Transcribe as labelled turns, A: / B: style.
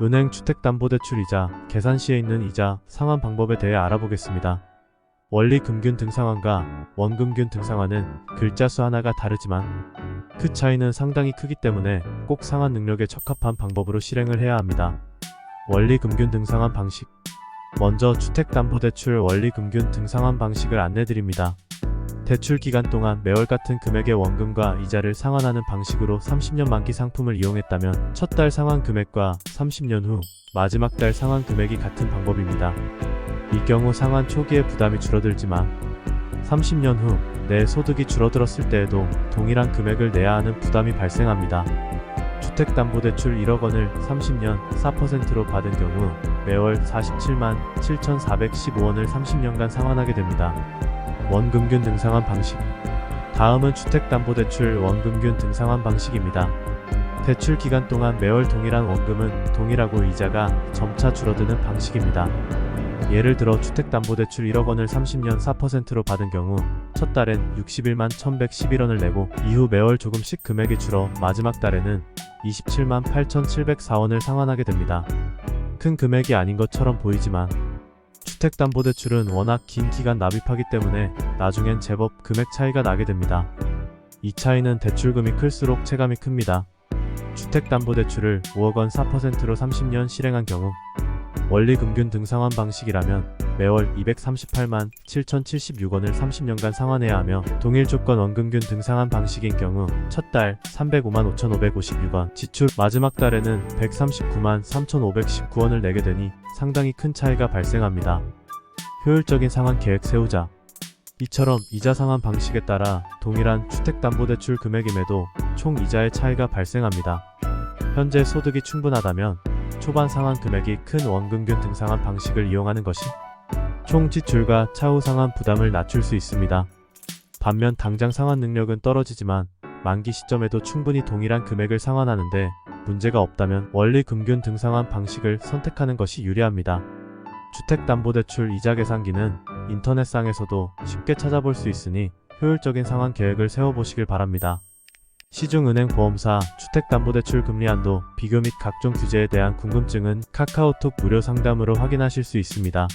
A: 은행 주택담보대출 이자, 계산 시에 있는 이자, 상환 방법에 대해 알아보겠습니다. 원리 금균 등상환과 원금균 등상환은 글자 수 하나가 다르지만 그 차이는 상당히 크기 때문에 꼭 상환 능력에 적합한 방법으로 실행을 해야 합니다. 원리 금균 등상환 방식 먼저 주택담보대출 원리 금균 등상환 방식을 안내드립니다. 대출 기간 동안 매월 같은 금액의 원금과 이자를 상환하는 방식으로 30년 만기 상품을 이용했다면 첫 달 상환 금액과 30년 후 마지막 달 상환 금액이 같은 방법입니다. 이 경우 상환 초기에 부담이 줄어들지만 30년 후 내 소득이 줄어들었을 때에도 동일한 금액을 내야 하는 부담이 발생합니다. 주택담보대출 1억 원을 30년 4%로 받은 경우 매월 47만 7,415원을 30년간 상환하게 됩니다. 원금균 등상환 방식 다음은 주택담보대출 원금균 등상환 방식입니다. 대출 기간 동안 매월 동일한 원금은 동일하고 이자가 점차 줄어드는 방식입니다. 예를 들어 주택담보대출 1억 원을 30년 4%로 받은 경우 첫 달엔 61만 1111원을 내고 이후 매월 조금씩 금액이 줄어 마지막 달에는 27만 8,704원을 상환하게 됩니다. 큰 금액이 아닌 것처럼 보이지만 주택담보대출은 워낙 긴 기간 납입하기 때문에 나중엔 제법 금액 차이가 나게 됩니다. 이 차이는 대출금이 클수록 체감이 큽니다. 주택담보대출을 5억 원 4%로 30년 실행한 경우 원리 금균 등 상환 방식이라면 매월 238만 7,076원을 30년간 상환해야 하며 동일 조건 원금균 등 상환 방식인 경우 첫 달 305만 5,556원 지출 마지막 달에는 139만 3,519원을 내게 되니 상당히 큰 차이가 발생합니다. 효율적인 상환 계획 세우자 이처럼 이자 상환 방식에 따라 동일한 주택담보대출 금액임에도 총 이자의 차이가 발생합니다. 현재 소득이 충분하다면 초반 상환 금액이 큰 원금균 등상환 방식을 이용하는 것이 총 지출과 차후 상환 부담을 낮출 수 있습니다. 반면 당장 상환 능력은 떨어지지만 만기 시점에도 충분히 동일한 금액을 상환하는데 문제가 없다면 원리 금균 등상환 방식을 선택하는 것이 유리합니다. 주택담보대출 이자 계산기는 인터넷상에서도 쉽게 찾아볼 수 있으니 효율적인 상환 계획을 세워보시길 바랍니다. 시중은행 보험사 주택담보대출 금리 한도 비교 및 각종 규제에 대한 궁금증은 카카오톡 무료 상담으로 확인하실 수 있습니다.